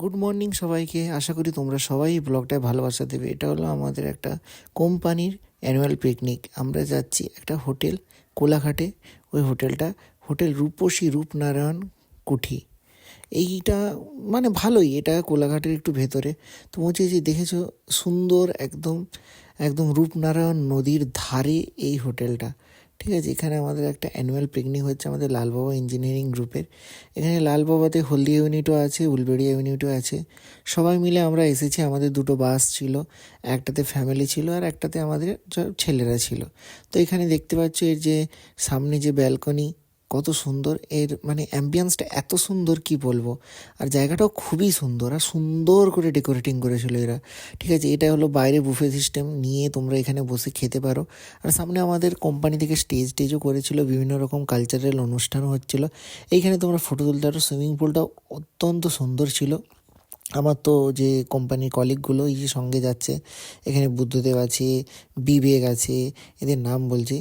Good morning সবাইকে। আশা করি তোমরা সবাই ব্লগটায় ভালোবাসা দেবে। এটা হলো আমাদের একটা কোম্পানির অ্যানুয়াল পিকনিক আমরা যাচ্ছি একটা হোটেল কোলাঘাটে। ওই হোটেলটা হোটেল রূপসী রূপনারায়ণ কুঠি। এইটা মানে ভালোই, এটা কোলাঘাটের একটু ভেতরে। তো বলছি যে দেখেছ, সুন্দর একদম একদম রূপনারায়ণ নদীর ধারে এই হোটেলটা ঠিক আছে, এখানে আমাদের একটা অ্যানুয়াল পিকনিক হচ্ছে আমাদের লালবাবা ইঞ্জিনিয়ারিং গ্রুপের এখানে লালবাবাতে হলদি ইউনিটও আছে উলবেড়িয়া ইউনিটও আছে। সবাই মিলে আমরা এসেছি, আমাদের দুটো বাস ছিল, একটাতে ফ্যামিলি ছিল আর একটাতে আমাদের ছেলেরা ছিল। তো এখানে দেখতে পাচ্ছ এর যে সামনে যে ব্যালকনি কত সুন্দর, এর মানে অ্যাম্বিয়েন্সটা এত সুন্দর কি বলব? আর জায়গাটাও খুবই সুন্দর, আর সুন্দর করে ডেকোরেটিং করেছিল এরা। ঠিক আছে, এটা হলো বাইরে বুফে সিস্টেম নিয়ে তোমরা এখানে বসে খেতে পারো। আর সামনে আমাদের কোম্পানি থেকে স্টেজ টেজও করেছিল, বিভিন্ন রকম কালচারাল অনুষ্ঠানও হচ্ছিল। এইখানে তোমরা ফটো তুলতে পারো সুইমিং পুলটাও অত্যন্ত সুন্দর ছিল। আমার তো যে কোম্পানির কলিগগুলো এই যে সঙ্গে যাচ্ছে, এখানে বুদ্ধদেব আছে, বিবেক আছে, এদের নাম বলছি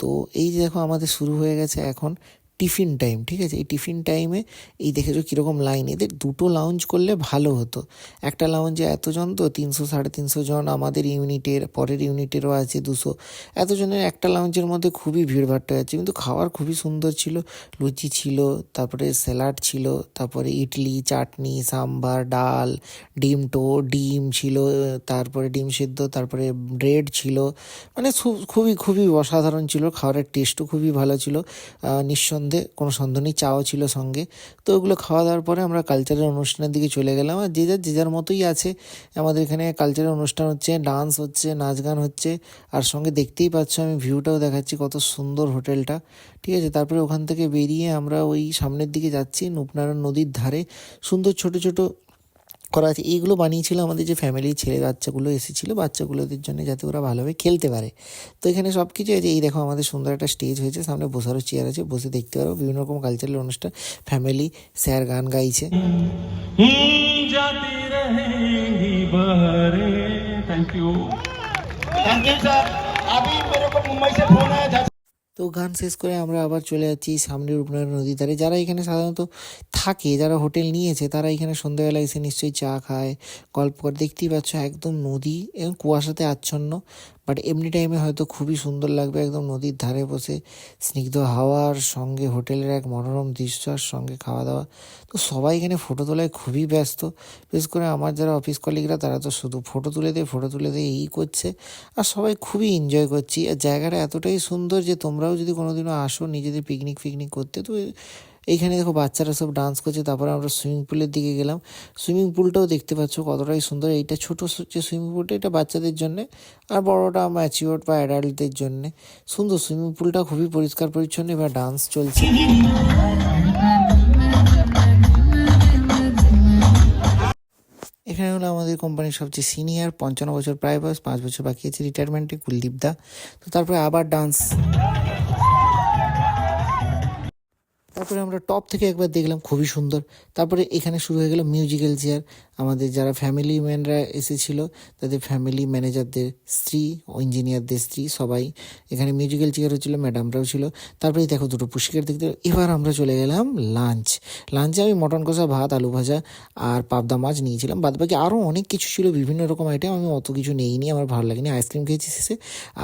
তো এই যে দেখো আমাদের শুরু হয়ে গেছে এখন টিফিন টাইম ঠিক আছে? এই টিফিন টাইমে এই দেখেছ কীরকম লাইন এদের দুটো লাউঞ্জ করলে ভালো হতো। একটা লাউঞ্জে এতজন তো তিনশো সাড়ে তিনশো জন আমাদের ইউনিটের পরের ইউনিটেরও আছে দুশো। এতজনের একটা লাউঞ্জের মধ্যে খুবই ভিড়ভাট্টা যাচ্ছে কিন্তু খাওয়ার খুবই সুন্দর ছিল। লুচি ছিল তারপরে স্যালাড ছিল তারপরে ইডলি চাটনি সাম্বার ডাল ডিম টো ডিম ছিল তারপরে ডিম সিদ্ধ তারপরে ব্রেড ছিল। মানে খুবই খুবই অসাধারণ ছিল খাবারের টেস্টও খুবই ভালো ছিল। আহ, নিঃসন্দেহে কোনো সন্দেহ নেই, চাও ছিল সঙ্গে। তো ওগুলো খাওয়া দাওয়ার পরে আমরা কালচারাল অনুষ্ঠানের দিকে চলে গেলাম। আর যে যার যে যার মতোই আছে। আমাদের এখানে কালচারাল অনুষ্ঠান হচ্ছে ডান্স হচ্ছে, নাচ গান হচ্ছে। আর সঙ্গে দেখতেই পাচ্ছ আমি ভিউটাও দেখাচ্ছি, কত সুন্দর হোটেলটা। ঠিক আছে? তারপরে ওখান থেকে বেরিয়ে আমরা ওই সামনের দিকে যাচ্ছি, নূপনারায়ণ নদীর ধারে। সুন্দর ছোট ছোট করা আছে এইগুলো বানিয়েছিল আমাদের যে ফ্যামিলি ছেলে বাচ্চাগুলো এসেছিলো বাচ্চাগুলোদের জন্য যাতে ওরা ভালোভাবে খেলতে পারে তো এখানে সব কিছু আছে এই দেখো আমাদের সুন্দর একটা স্টেজ হয়েছে সামনে বসারও চেয়ার আছে বসে দেখতে পারো বিভিন্ন রকম কালচারাল অনুষ্ঠান ফ্যামিলি স্যার গান গাইছে हम्म, जाती रहेंगी बहरें thank you thank you sir अभी मेरे को मुंबई से फोन आया था তো গান শেষ করে আমরা আবার চলে যাচ্ছি সামনে রূপনারায়ণ নদীর ধারে। যারা এখানে সাধারণত থাকে, যারা হোটেল নিয়েছে, তারা এখানে সন্ধ্যাবেলা এসে নিশ্চয়ই চা খায়, গল্প দেখতেই পাচ্ছ একদম নদী এবং কুয়াশাতে আচ্ছন্ন। বাট এমনি টাইমে হয়তো খুবই সুন্দর লাগবে একদম নদীর ধারে বসে, স্নিগ্ধ হাওয়ার সঙ্গে, হোটেলের এক মনোরম দৃশ্য আর সঙ্গে খাওয়া দাওয়া। তো সবাই এখানে ফটো তোলায় খুবই ব্যস্ত। বিশেষ করে আমার যারা অফিস কলিগরা তারা তো শুধু ফটো তুলে দেয় ফটো তুলে দেয়, এই করছে। আর সবাই খুবই এনজয় করছি। আর জায়গাটা এতটাই সুন্দর যে তোমরাও যদি কোনোদিনও আসো, নিজেদের পিকনিক ফিকনিক করতে, তো এইখানে দেখো বাচ্চারা সব ডান্স করছে, তারপরে আমরা সুইমিং পুলের দিকে গেলাম। সুইমিং পুলটাও দেখতে পাচ্ছ কতটাই সুন্দর। এইটা ছোট যে সুইমিং পুলটা এটা বাচ্চাদের জন্যে আর বড়টা ম্যাচিওর বা অ্যাডাল্টদের জন্যে। সুন্দর সুইমিং পুলটা খুবই পরিষ্কার পরিচ্ছন্ন, এবার ডান্স চলছে। এখানে হলো আমাদের কোম্পানির সবচেয়ে সিনিয়র পঞ্চান্ন বছর প্রায় বয়স, পাঁচ বছর বাকি আছে রিটায়ারমেন্টে কুলদীপ দা। তো তারপরে আবার ডান্স তারপরে আমরা টপ থেকে একবার দেখলাম খুবই সুন্দর। তারপরে এখানে শুরু হয়ে গেল মিউজিক্যাল চেয়ার আমাদের যারা ফ্যামিলি ম্যানরা এসেছিল, তাদের ফ্যামিলি ম্যানেজারদের স্ত্রী ইঞ্জিনিয়ারদের স্ত্রী সবাই। এখানে মিউজিক্যাল চেয়ার হচ্ছিল ম্যাডামরাও ছিল। তারপরে দেখো দুটো পুষ্কার দেখতে। এবার আমরা চলে গেলাম লাঞ্চ লাঞ্চে আমি মটন কষা, ভাত, আলু ভাজা আর পাবদা মাছ নিয়েছিলাম। বাদ বাকি আরও অনেক কিছু ছিল, বিভিন্ন রকম আইটেম আমি অত কিছু নেইনি, আমার ভালো লাগেনি। আইসক্রিম খেয়েছি শেষে।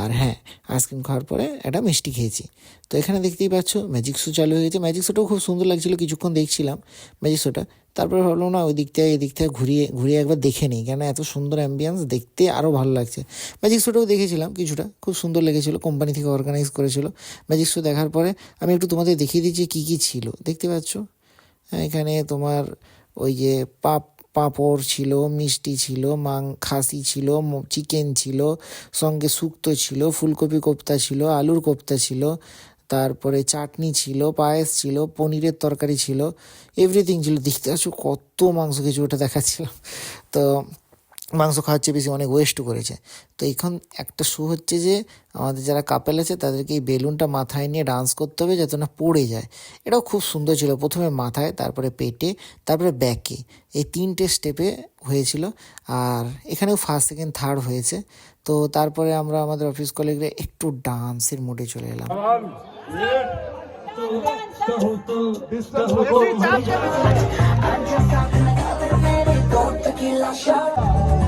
আর হ্যাঁ আইসক্রিম খাওয়ার পরে একটা মিষ্টি খেয়েছি। তো এখানে দেখতেই পাচ্ছ ম্যাজিক শো চালু হয়ে গেছে। ম্যাজিক শোটাও খুব সুন্দর লাগছিল কিছুক্ষণ দেখছিলাম ম্যাজিক শোটা তারপরে ভাবলাম না ওই দিক থেকে এই দিক থেকে ঘুরিয়ে ঘুরিয়ে একবার দেখে নিই। কেন এত সুন্দর অ্যাম্বিয়েন্স দেখতে আরও ভালো লাগছে। ম্যাজিক শোটাও দেখেছিলাম কিছুটা খুব সুন্দর লেগেছিলো কোম্পানি থেকে অর্গানাইজ করেছিল। ম্যাজিক শো দেখার পরে আমি একটু তোমাদের দেখিয়ে দিচ্ছি কী কী ছিল। দেখতে পাচ্ছ? হ্যাঁ, এখানে তোমার ওই যে পাপ পাঁপড় ছিল মিষ্টি ছিল মাং খাসি ছিল চিকেন ছিল সঙ্গে শুক্তো ছিল ফুলকপি কোপ্তা ছিল আলুর কোপ্তা ছিল তারপরে চাটনি ছিল, পায়েস ছিল, পনিরের তরকারি ছিল এভরিথিং ছিল। দেখতে পাচ্ছ কত মাংস কিছু ওটা দেখাচ্ছিলাম। তো মাংস খাওয়ার চেয়ে বেশি অনেক ওয়েস্ট করেছে। তো এখন একটা শু হচ্ছে যে, আমাদের যারা কাপেল আছে, তাদেরকে এই বেলুনটা মাথায় নিয়ে ডান্স করতে হবে যাতে না পড়ে যায়। এটাও খুব সুন্দর ছিল। প্রথমে মাথায়, তারপরে পেটে, তারপরে ব্যাকে এই তিনটে স্টেপে হয়েছিল। আর এখানেও ফার্স্ট সেকেন্ড থার্ড হয়েছে। তো তারপরে আমরা আমাদের অফিস কলিগরে একটু ডান্সের মোডে চলে এলাম। Tequila shot.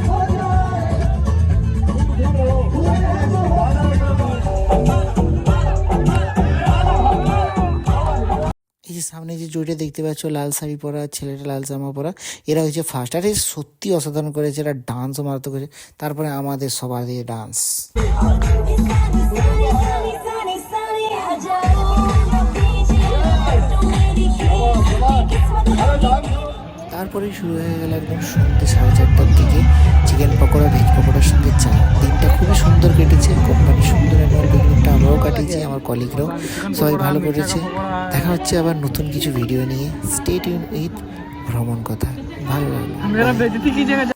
সামনে যে জুড়ে দেখতে পাচ্ছ, লাল শাড়ি পরা, ছেলেটা লাল জামা পরা, এরা হচ্ছে ফার্স্ট আর সত্যি অসাধারণ করেছে, এরা ডান্সও মারাত্মক করেছে। তারপরে আমাদের সবার দিয়ে ডান্স তারপরে শুরু হয়ে গেল একদম সন্ধ্যে সাড়ে চারটার দিকে। চিকেন পকোড়া ভেজ পকোড়ার সঙ্গে চা দিনটা খুবই সুন্দর কেটেছে কোম্পানির সঙ্গে। কলিগরাও। সবাই ভালো করেছে। দেখা হচ্ছে আবার নতুন কিছু ভিডিও নিয়ে। স্টেট ইউন উইথ ভ্রমণ কথা। ভালো লাগল।